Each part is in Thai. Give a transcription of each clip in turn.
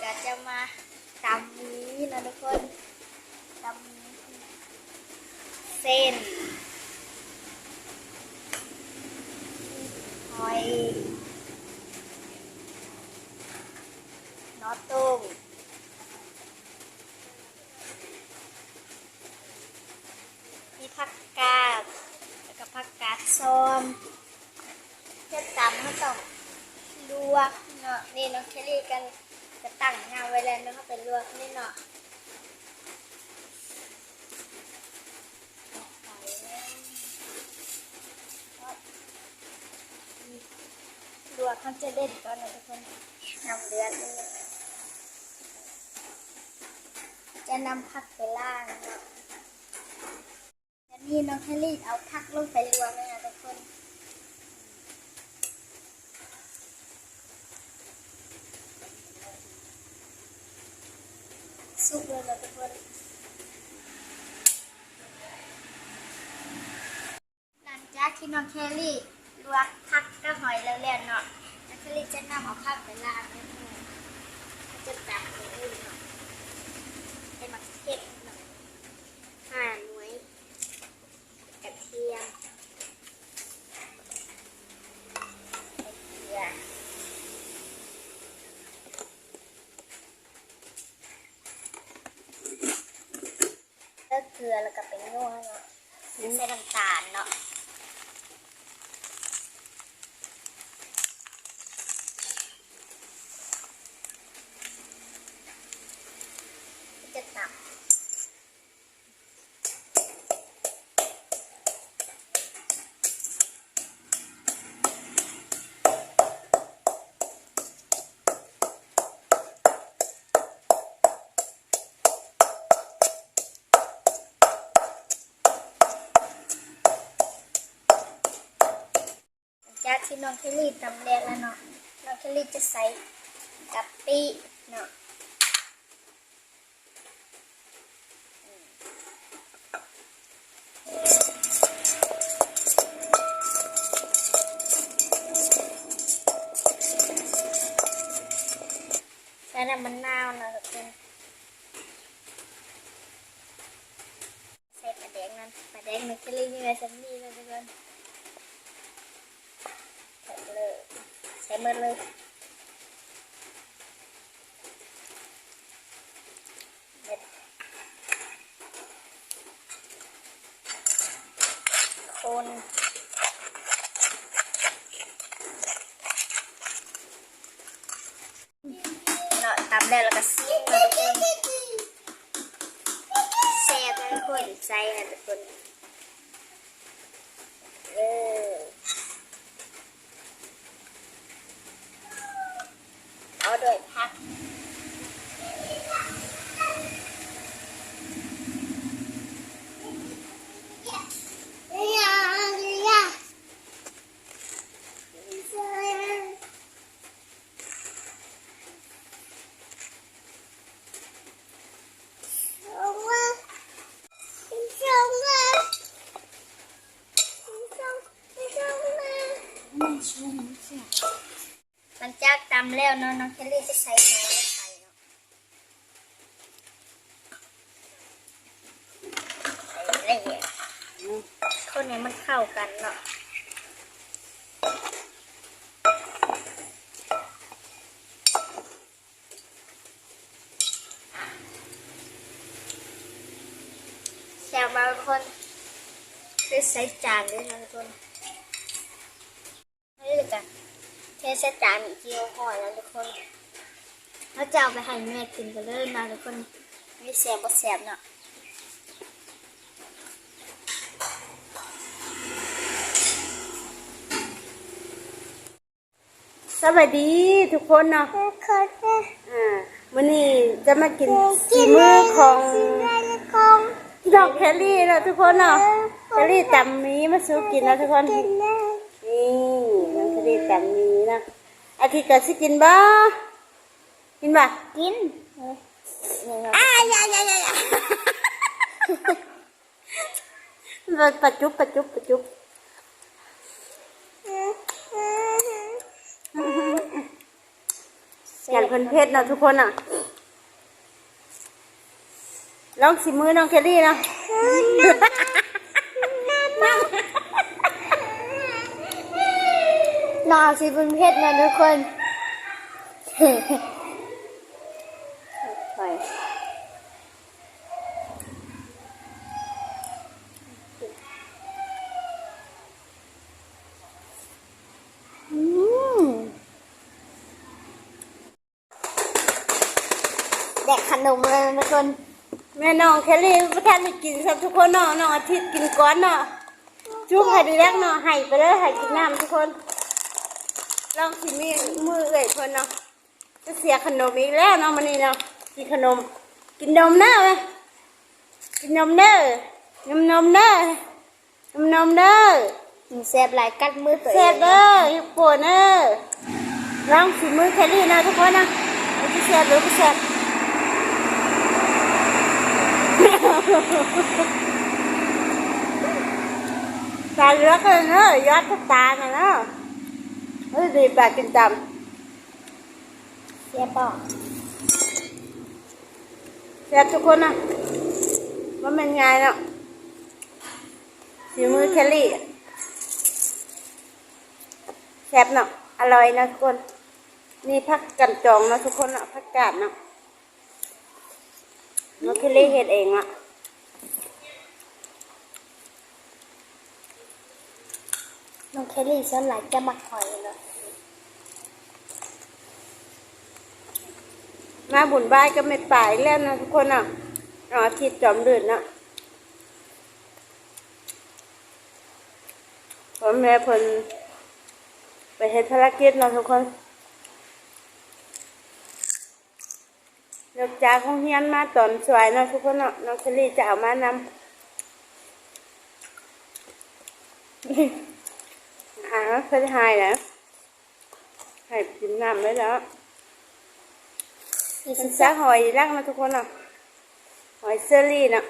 ก็จะมาตำนี้นะทุกคนตำเส้นหอยนอต้มมีผักกาดแล้วก็ผักกาดส้มเพื่อตำเขาต้องลวกเนาะนี่น้องเคลลี่กัน จะตั้งงานไว้แล้วเนาะเขาไปลวกนี่เนาะลวกเขาจะเด็ดก่อนนะทุกคนนำเลือดนี่จะนำผักไปล่างเนาะแล้วนี่น้องเคลลี่เอาผักลงไปลวกเลยนะทุกคน สุกเลยนะทุกคนหลังจากที่น้องเคลลี่ลวกผักกับหอยแล้วแล้วเนาะน้องเคล ลี่จะนำเอาไปลางนิดนึงจะตักไปอุ่นเนาะให้มันเผ็ดหน่อยห่าหน่วยกระเทียมเกลือเลิกเกลือแล้วก็ไปนวเนาะใส่น้ำตาลเนาะ จากที่น้องเคลลี่ตำแดงแล้วเนาะน้องเคลลี่จะใส่กะปิเนาะใส่น้ำมันนาวนะทุกคนใส่ปลาแดงนั่นปลาแดงน้องเคลลี่นี่ไงสันนี่นะทุกคน เลยใส่หมดเลยคนเนาะตำแล้แล้วก็ซีมนะทุกคนแซ่บทุกคนใส่ทุกคนเออ เอาด้วยค่ะหลังจากตำแล้วเนาะน้องเคลลี่จะใส่หมูลงไปเนาะใส่เลยคนนี้มันเข้ากันเนาะแซวมาทุกคนคือใส่จานด้วยนะทุกคนเลยจ้ะ เทใส่จานอีกทีห่อแล้วทุกคนแล้วจะเอาไปให้แม่กินกันเลยนะทุกคนไม่แสบบ่แสบเนาะสวัสดีทุกคนเนาะอ่าวันนี้จะมากินซีมือของดอกแคลรี่เนาะทุกคนเนาะแคลรี่ตำมีมาสู้กินนะทุกคนนี่น้องทะเลแต่มนี้นะ อาทิตย์ก็สิกินบ่กินบ่กินอ้ายยายายายาปัจจุบปัจจุบปัจจุบแอยากเพิ่นเพชรเนาะทุกคนอะลองสิมือน้องเคลลี่เนาะ นอนสิเป็นเพชรนะทุกคนไปอืมแดกขนมเลยนะทุกคน แม่น้องเคลลี่พระท่านได้กินสักทุกคนเนาะน้องอาทิตย์กินก้อนเนาะจุ๊บให้ดีแรกเนาะให้ไปเลยให้กินน้ำทุกคน ลองสิมีมือเอ่ยเพิ่นเนาะจะเสียขนมอีกแล้วเนาะมันนี่เนาะกินขนม กินนมเด้อไหมกินนมเด้อนมนมเด้อนมนมเด้อมีแซ่บหลายกัดมือตัวเอแซ่บงเด้อฮิปโปเด้อลองสิมือแคลรี่นะทุกคนนะมันจะแซ่บหรือไม่แซ่บตาเหลือกเลยเนอะยอดทุกตาเนอะ เนอะเฮ้ยดีปากกินจแซ่บป่ะำแซ่บทุกคนนะมันเป็นไงเนาะสีมือแคลรี่แซ่บเนาะอร่อยนะทุกคนนี่พักกันจองเนาะทุกคนเนาะพักกาดเนาะน้องแคลรี่เฮ็ดเองอะ น้องเคลลี่ส่วนหลายจะมักหอยเนาะมาบุญบ้านก็ไม่ป่ายแล้วนะทุกคนอะอ๋ออาทิตย์จอมเดือนนะพ่อแม่เพิ่นไปเฮ็ดภารกิจนะทุกคนเลิกจากห้องเรียนมาตอนสวยนะทุกคนเนาะน้องเชลี่จะเอามานำ อ่าเพิ่นหายแล้วให้กินน้ำไว้แล้วมีมันแซ่จะบหอยรักนะทุกคนอะหอยเซอรี่นะ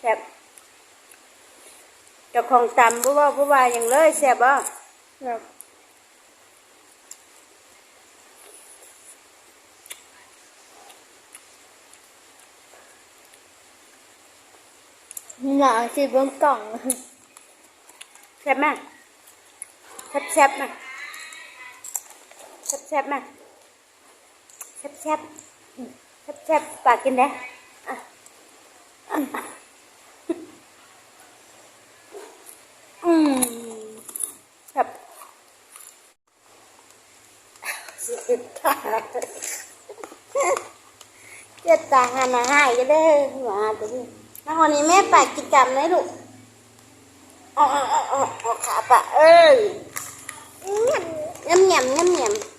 แซ่บเจ้าของตำบ่ว่าบ่ว่าอย่างเลยแซ่บบ่เนา หนาสิบนกล่องแซ่บไหมแซ่บแซ่บไหมแซ่บแซ่บไหมแซ่บแซ่บแซ่บแซ่บปากกินได้อะอืมแซ่บสิบตาเจ็ดตาหาหน้าหายก็ได้หัวตัวนี้ น้าคนนี้แม่ปากกินจำเลยลูกอ๋ออ๋ออ๋ออ๋อขาปะเอ้ยน้ำยำน้ำยำ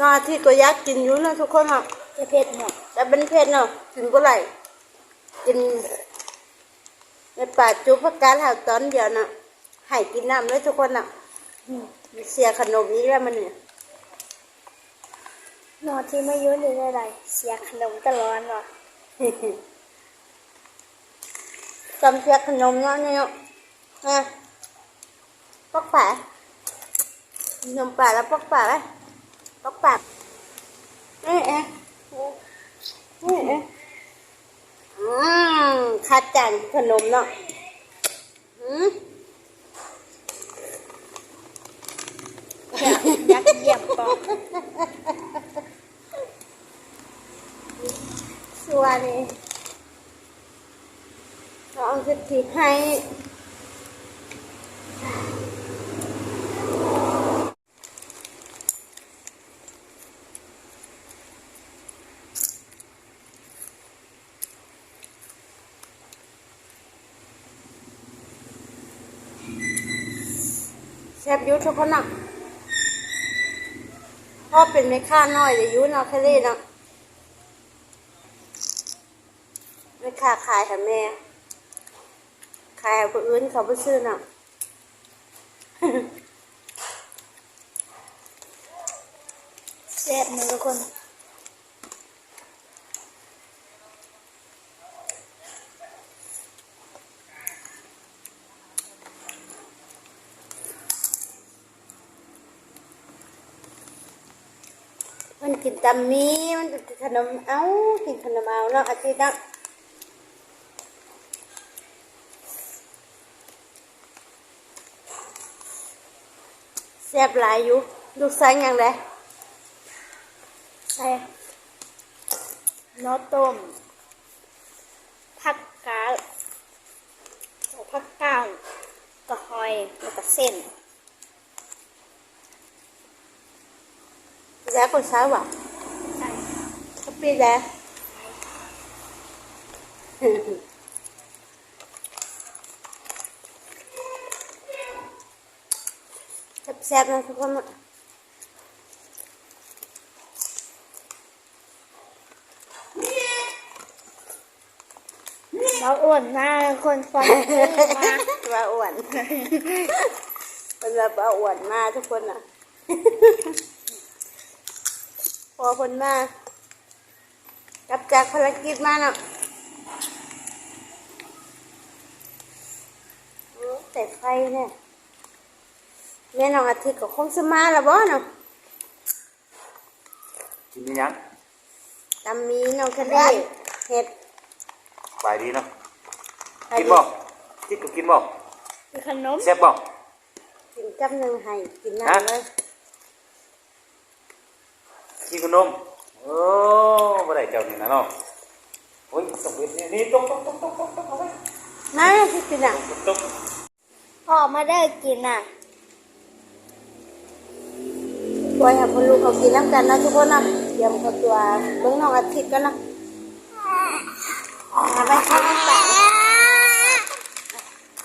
นอที่ก็อยากกินอยู่นะทุกคนอะจะเผ็ดเนาะแต่เป็นเผ็ดเนาะกินก็ไหลกินในป่าจุพักการหาตอนเดียวน่ะให้กินน้ำเลยทุกคนอะอืมเสียขนมนี้แล้วมันเนี่ย นอนที่ไม่ยุ่งหรืออะไร เสียขนมตลอดเนาะจำเสียขนมเนาะเนี่ยเนาะฮะปอกป่าขนมป่าแล้วปอกป่าไหมปอกป่าเอ๊ะเอ๊ะเอ๊ะเอ๊ะอืมคัดจานขนมเนาะอืมยักษ์เยี่ยมปอก สวัสดีเรา เอาสติให้แซ่บอยุทุกคนน่ะพ่อเป็นไม่ค่าน้อยเลยอยุเนาะทะเลเนาะไม่ค่าขายค่ะแม่ายให้คนอื่นเขาไปซื้อน่ะแซ่บนะทุกคนมันกินตำมีมันกินขนมเอากินขนมเอาเนาะอาทิตย์ละ ซ่บหลายอยู่ลูกสายยังไงใส่นอต้มผักกาดผักก้าวกระหอยแล้วก็เส้น giá còn sao bảo ใส่ không biết giá sắp xếp nó không ạ เราอ้วนมากคนฟันขึ้นมาว่าอ้วนเป็นแบบว่าอ้วนมากทุกคนอะ พอคนมากกลับจากภารกิจมาเนาะโอ้แต่ไฟเนี่ย แม่น้องอาทิตย์ก็คงจะมาและบ่เนาะกินนี่ยังตำมีน้องทะเลเห็ดไปดีเนาะกินบ่กินก็กินบ่คือขนมแซ่บบ่กินจับหนึ่งให้กินฮะน้ำเลยกินขนมโอ้บ่ได้เจ้านี่นะเนาะโอ้ยตกเวทนี่นี่ตกตกตกตกตกตกเอาไว้มาที่กินอะตกตกพอมาได้กินอะ ปล่อยให้คนลูกเขากินน้ำกันนะทุกคนนะเดี๋ยวเขาตัวเบิ้งน้องอาทิตย์กันนะมาไปข้างปาก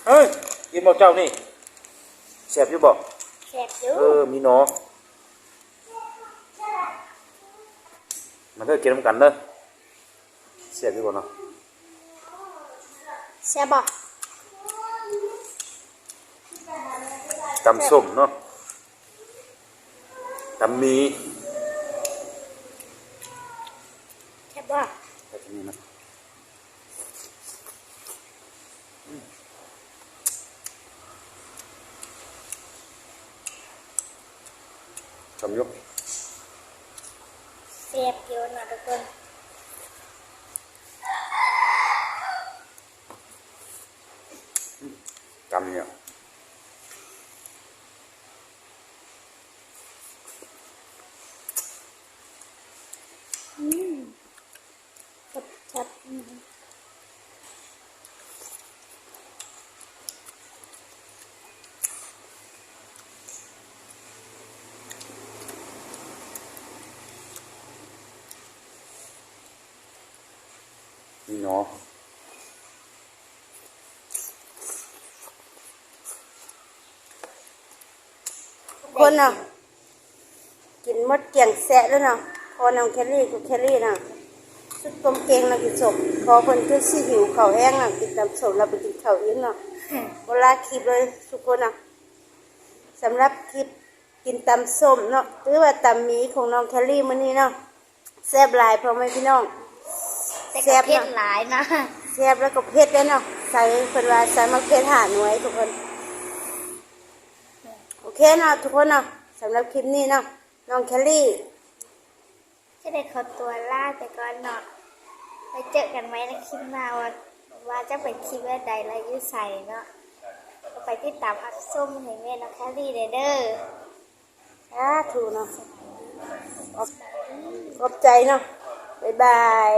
เฮ้ยกินบ่เจ้านี่แซ่บอยู่บ่แซ่บอยู่เออมีหนอมันเด้อกินน้ำกันเด้อแซ่บอยู่บ่เนาะแซ่บบ่ตำส้มเนาะ ตำหมีแซ่บบ่แบบนี้นะอืมทำอยุกแซ่บอยู่นะทุกคน กำเนี่ย แซ่บแซ่บอืม มีหนอคนเนาะกินหมดเกลี่ยงแสะแล้วเนาะพอน้องแคลรี่กับแคลรี่เนาะสุดกลมเกงเรากินศพพอคนคือสิหิวข้าวแห้งเนาะกินตำศพเราไปกินข้าวอิ่มเนาะเวลาคลิปเลยทุกคนเนาะสำหรับคลิปกินตำส้มเนาะหรือว่าตำหมีของน้องแคลรี่มื้อนี้เนาะแซ่บหลายพอไหมพี่น้อง แต่แซ่ก็บเผ็ดนะหลายนะแซ่บแล้วก็เผ็ดด้วยเนาะใส่เพิ่นว่าใส่มะเขือหาหน่วยทุกคน โอเคเนาะทุกคนเนาะสำหรับคลิปนี้เนาะน้องแคลรี่จะได้ขอตัวลาไปก่อนเนาะไปเจอกันไหมในคลิปหน้าว่าว่าจะเป็นคลิปใดและอยุ่ใส่เนาะก็ไปติดตามอัพส้มให้แม่น้องแคลรี่เด้อเด้อสาธุเนาะขอบขอบใจเนาะบ๊ายบาย